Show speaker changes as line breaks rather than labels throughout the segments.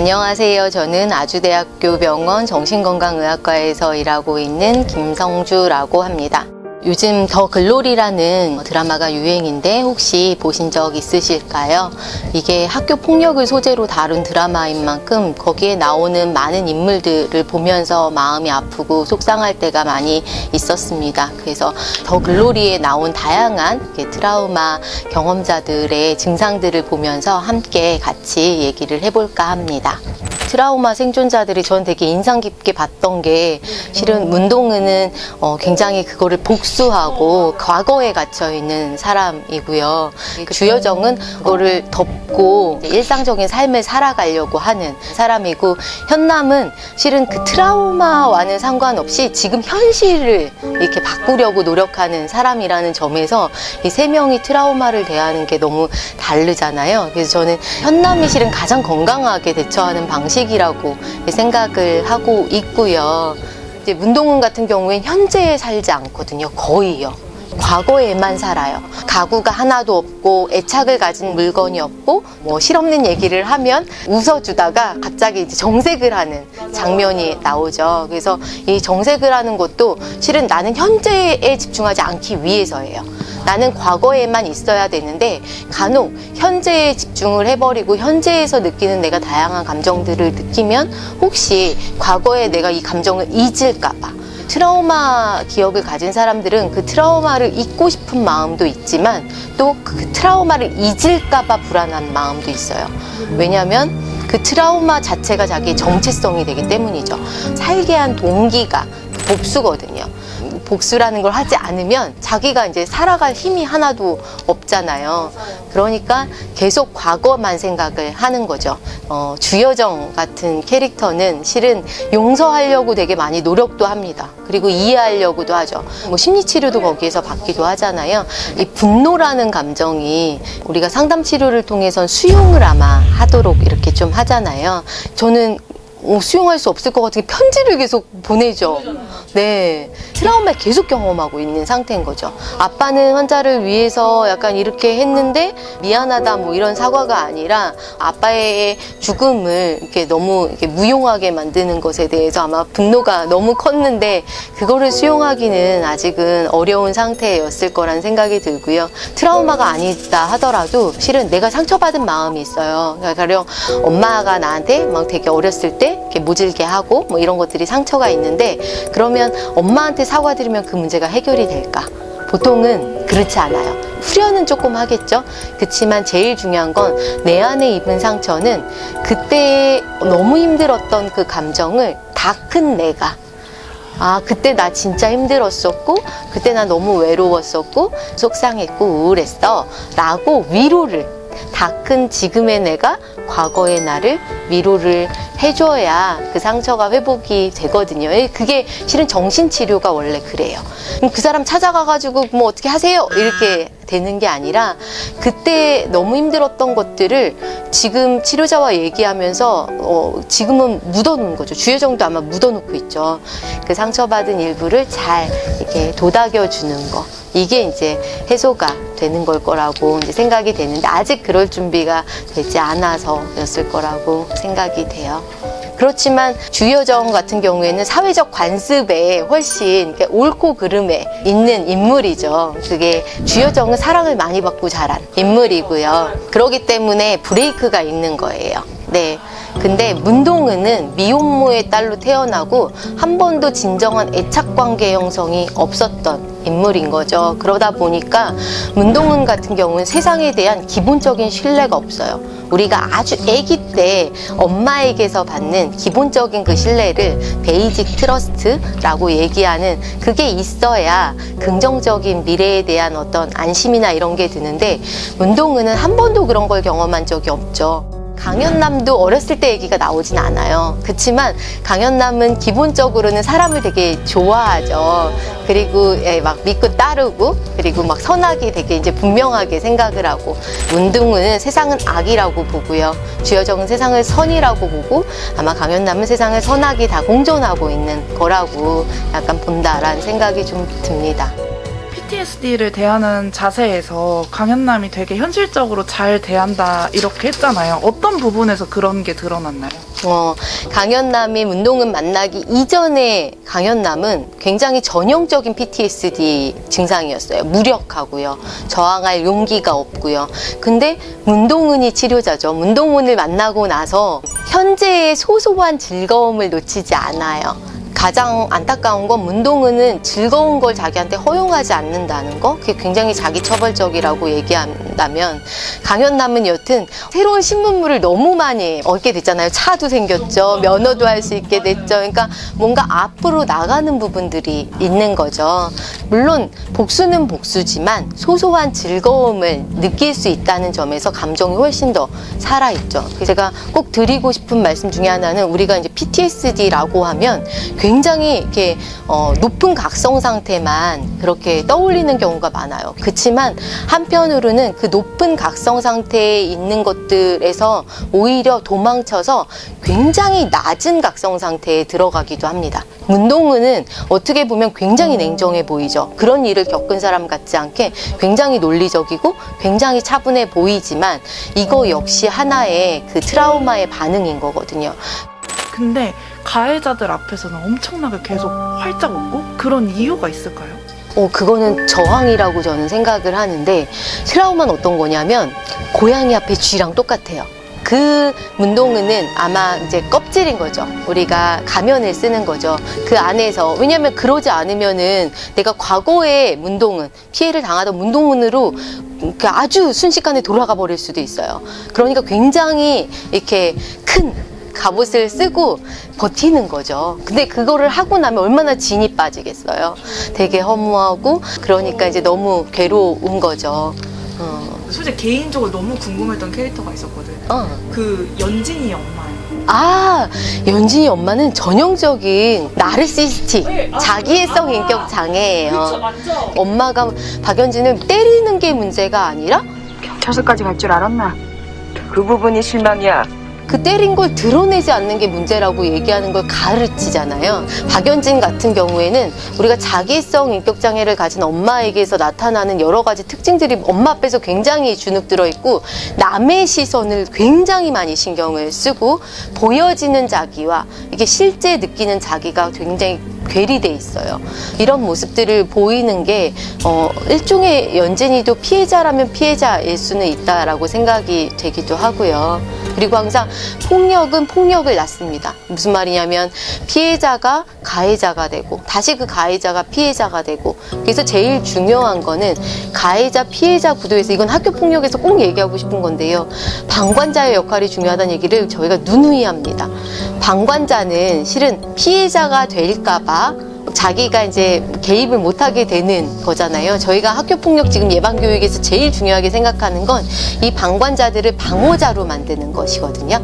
안녕하세요. 저는 아주대학교 병원 정신건강의학과에서 일하고 있는 김성주라고 합니다. 요즘 더 글로리라는 드라마가 유행인데 혹시 보신 적 있으실까요? 이게 학교 폭력을 소재로 다룬 드라마인 만큼 거기에 나오는 많은 인물들을 보면서 마음이 아프고 속상할 때가 많이 있었습니다. 그래서 더 글로리에 나온 다양한 트라우마 경험자들의 증상들을 보면서 함께 같이 얘기를 해볼까 합니다. 트라우마 생존자들이 전 되게 인상 깊게 봤던 게 실은 문동은은 어, 굉장히 그거를 복수하고 과거에 갇혀 있는 사람이고요. 그 주여정은 그거를 덮고 일상적인 삶을 살아가려고 하는 사람이고 현남은 실은 그 트라우마와는 상관없이 지금 현실을 이렇게 바꾸려고 노력하는 사람이라는 점에서 이 세 명이 트라우마를 대하는 게 너무 다르잖아요. 그래서 저는 현남이 실은 가장 건강하게 대처하는 방식 이라고 생각을 하고 있고요. 이제 문동은 같은 경우엔 현재에 살지 않거든요. 거의요. 과거에만 살아요. 가구가 하나도 없고 애착을 가진 물건이 없고 뭐 실없는 얘기를 하면 웃어주다가 갑자기 이제 정색을 하는 장면이 나오죠. 그래서 이 정색을 하는 것도 실은 나는 현재에 집중하지 않기 위해서예요. 나는 과거에만 있어야 되는데 간혹 현재에 집중을 해버리고 현재에서 느끼는 내가 다양한 감정들을 느끼면 혹시 과거에 내가 이 감정을 잊을까봐 트라우마 기억을 가진 사람들은 그 트라우마를 잊고 싶은 마음도 있지만 또 그 트라우마를 잊을까봐 불안한 마음도 있어요. 왜냐하면 그 트라우마 자체가 자기의 정체성이 되기 때문이죠. 살게 한 동기가 복수거든요. 복수라는 걸 하지 않으면 자기가 이제 살아갈 힘이 하나도 없잖아요. 그러니까 계속 과거만 생각을 하는 거죠. 어, 주여정 같은 캐릭터는 실은 용서하려고 되게 많이 노력도 합니다. 그리고 이해하려고도 하죠. 뭐 심리치료도 거기에서 받기도 하잖아요. 이 분노라는 감정이 우리가 상담 치료를 통해선 수용을 아마 하도록 이렇게 좀 하잖아요. 저는 어, 수용할 수 없을 것 같은 게 편지를 계속 보내죠. 네. 트라우마 계속 경험하고 있는 상태인 거죠. 아빠는 환자를 위해서 약간 이렇게 했는데 미안하다 뭐 이런 사과가 아니라 아빠의 죽음을 이렇게 너무 이렇게 무용하게 만드는 것에 대해서 아마 분노가 너무 컸는데 그거를 수용하기는 아직은 어려운 상태였을 거란 생각이 들고요. 트라우마가 아니다 하더라도 실은 내가 상처받은 마음이 있어요. 그러니까 가령 엄마가 나한테 막 되게 어렸을 때 이렇게 모질게 하고 뭐 이런 것들이 상처가 있는데 그러면 엄마한테 사과드리면 그 문제가 해결이 될까? 보통은 그렇지 않아요. 후련은 조금 하겠죠. 그렇지만 제일 중요한 건 내 안에 입은 상처는 그때 너무 힘들었던 그 감정을 다 큰 내가 아, 그때 나 진짜 힘들었었고, 그때 나 너무 외로웠었고, 속상했고, 우울했어. 라고 위로를, 다 큰 지금의 내가 과거의 나를 위로를 해줘야 그 상처가 회복이 되거든요. 예, 그게 실은 정신치료가 원래 그래요. 그 사람 찾아가가지고 뭐 어떻게 하세요? 이렇게 되는 게 아니라 그때 너무 힘들었던 것들을 지금 치료자와 얘기하면서 어, 지금은 묻어놓은 거죠. 주여정도 아마 묻어놓고 있죠. 그 상처받은 일부를 잘 이렇게 도닥여주는 거. 이게 이제 해소가 되는 걸 거라고 이제 생각이 되는데 아직 그럴 준비가 되지 않아서였을 거라고 생각이 돼요. 그렇지만 주여정 같은 경우에는 사회적 관습에 훨씬 옳고 그름에 있는 인물이죠. 그게 주여정은 사랑을 많이 받고 자란 인물이고요. 그러기 때문에 브레이크가 있는 거예요. 네. 근데 문동은은 미혼모의 딸로 태어나고 한 번도 진정한 애착 관계 형성이 없었던 인물인 거죠. 그러다 보니까 문동은 같은 경우는 세상에 대한 기본적인 신뢰가 없어요. 우리가 아주 아기 때 엄마에게서 받는 기본적인 그 신뢰를 베이직 트러스트라고 얘기하는 그게 있어야 긍정적인 미래에 대한 어떤 안심이나 이런 게 드는데 문동은은 한 번도 그런 걸 경험한 적이 없죠. 강현남도 어렸을 때 얘기가 나오진 않아요. 그렇지만 강현남은 기본적으로는 사람을 되게 좋아하죠. 그리고 예, 막 믿고 따르고 그리고 막 선악이 되게 이제 분명하게 생각을 하고 문둥은 세상은 악이라고 보고요. 주여정은 세상을 선이라고 보고 아마 강현남은 세상을 선악이 다 공존하고 있는 거라고 약간 본다라는 생각이 좀 듭니다.
PTSD를 대하는 자세에서 강현남이 되게 현실적으로 잘 대한다 이렇게 했잖아요. 어떤 부분에서 그런 게 드러났나요?
어, 강현남이 문동은 만나기 이전에 강현남은 굉장히 전형적인 PTSD 증상이었어요. 무력하고요. 저항할 용기가 없고요. 근데 문동은이 치료자죠. 문동은을 만나고 나서 현재의 소소한 즐거움을 놓치지 않아요. 가장 안타까운 건 문동은은 즐거운 걸 자기한테 허용하지 않는다는 거? 그게 굉장히 자기 처벌적이라고 얘기한다면 강현남은 여튼 새로운 신문물을 너무 많이 얻게 됐잖아요. 차도 생겼죠. 면허도 할 수 있게 됐죠. 그러니까 뭔가 앞으로 나가는 부분들이 있는 거죠. 물론 복수는 복수지만 소소한 즐거움을 느낄 수 있다는 점에서 감정이 훨씬 더 살아있죠. 제가 꼭 드리고 싶은 말씀 중에 하나는 우리가 이제 PTSD라고 하면 굉장히 이렇게 어, 높은 각성 상태만 그렇게 떠올리는 경우가 많아요. 그렇지만 한편으로는 그 높은 각성 상태에 있는 것들에서 오히려 도망쳐서 굉장히 낮은 각성 상태에 들어가기도 합니다. 문동은은 어떻게 보면 굉장히 냉정해 보이죠. 그런 일을 겪은 사람 같지 않게 굉장히 논리적이고 굉장히 차분해 보이지만 이거 역시 하나의 그 트라우마의 반응인 거거든요.
근데 가해자들 앞에서는 엄청나게 계속 활짝 웃고 그런 이유가 있을까요?
어, 그거는 저항이라고 저는 생각을 하는데 트라우마는 어떤 거냐면 고양이 앞에 쥐랑 똑같아요. 그 문동은은 아마 이제 껍질인 거죠. 우리가 가면을 쓰는 거죠. 그 안에서 왜냐하면 그러지 않으면은 내가 과거에 문동은 피해를 당하던 문동은으로 그 아주 순식간에 돌아가 버릴 수도 있어요. 그러니까 굉장히 이렇게 큰 갑옷을 쓰고 버티는 거죠. 근데 그거를 하고 나면 얼마나 진이 빠지겠어요. 되게 허무하고 그러니까 이제 너무 괴로운 거죠. 어.
솔직히 개인적으로 너무 궁금했던 캐릭터가 있었거든.
어.
그 연진이 엄마예요.
아, 연진이 엄마는 전형적인 나르시스틱,
네, 아,
자기애성
아,
인격 장애예요.
맞죠.
엄마가 박연진을 때리는 게 문제가 아니라
경찰서까지 갈 줄 알았나? 그 부분이 실망이야.
그 때린 걸 드러내지 않는 게 문제라고 얘기하는 걸 가르치잖아요. 박연진 같은 경우에는 우리가 자기성 인격 장애를 가진 엄마에게서 나타나는 여러 가지 특징들이 엄마 앞에서 굉장히 주눅 들어 있고 남의 시선을 굉장히 많이 신경을 쓰고 보여지는 자기와 이게 실제 느끼는 자기가 굉장히 괴리돼 있어요. 이런 모습들을 보이는 게 어, 일종의 연진이도 피해자라면 피해자일 수는 있다라고 생각이 되기도 하고요. 그리고 항상 폭력은 폭력을 낳습니다. 무슨 말이냐면 피해자가 가해자가 되고 다시 그 가해자가 피해자가 되고 그래서 제일 중요한 거는 가해자 피해자 구도에서 이건 학교 폭력에서 꼭 얘기하고 싶은 건데요. 방관자의 역할이 중요하다는 얘기를 저희가 누누이 합니다. 방관자는 실은 피해자가 될까봐 자기가 이제 개입을 못하게 되는 거잖아요. 저희가 학교 폭력 지금 예방 교육에서 제일 중요하게 생각하는 건 이 방관자들을 방어자로 만드는 것이거든요.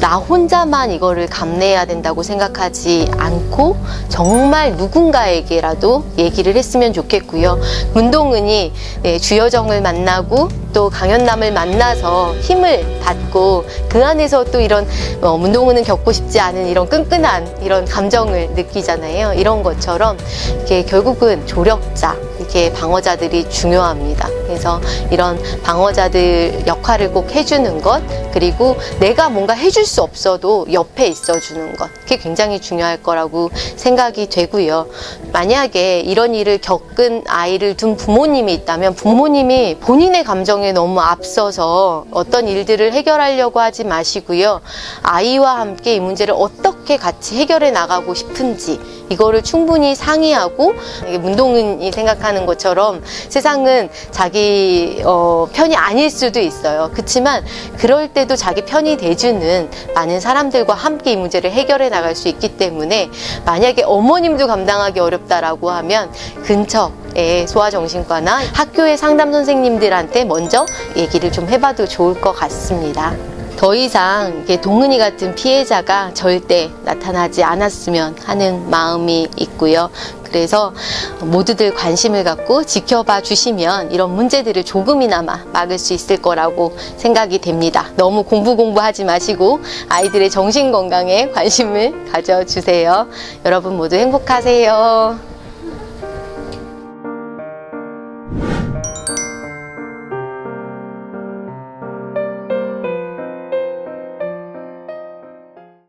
나 혼자만 이거를 감내해야 된다고 생각하지 않고 정말 누군가에게라도 얘기를 했으면 좋겠고요. 문동은이 예, 주여정을 만나고 또 강현남을 만나서 힘을 받고 그 안에서 또 이런 어, 문동은은 겪고 싶지 않은 이런 끈끈한 이런 감정을 느끼잖아요. 이런 것처럼 이게 결국은 조력자, 이렇게 방어자들이 중요합니다. 그래서 이런 방어자들 역할을 꼭 해주는 것, 그리고 내가 뭔가 해줄 수 없어도 옆에 있어주는 것, 그게 굉장히 중요할 거라고 생각이 되고요. 만약에 이런 일을 겪은 아이를 둔 부모님이 있다면 부모님이 본인의 감정 에 너무 앞서서 어떤 일들을 해결하려고 하지 마시고요. 아이와 함께 이 문제를 어떻게 같이 해결해 나가고 싶은지 이거를 충분히 상의하고 문동은이 생각하는 것처럼 세상은 자기 어, 편이 아닐 수도 있어요. 그렇지만 그럴 때도 자기 편이 돼주는 많은 사람들과 함께 이 문제를 해결해 나갈 수 있기 때문에 만약에 어머님도 감당하기 어렵다라고 하면 근처에 소아정신과나 학교의 상담 선생님들한테 먼저 얘기를 좀 해봐도 좋을 것 같습니다. 더 이상 동은이 같은 피해자가 절대 나타나지 않았으면 하는 마음이 있고요. 그래서 모두들 관심을 갖고 지켜봐 주시면 이런 문제들을 조금이나마 막을 수 있을 거라고 생각이 됩니다. 너무 공부 공부하지 마시고 아이들의 정신 건강에 관심을 가져주세요. 여러분 모두 행복하세요.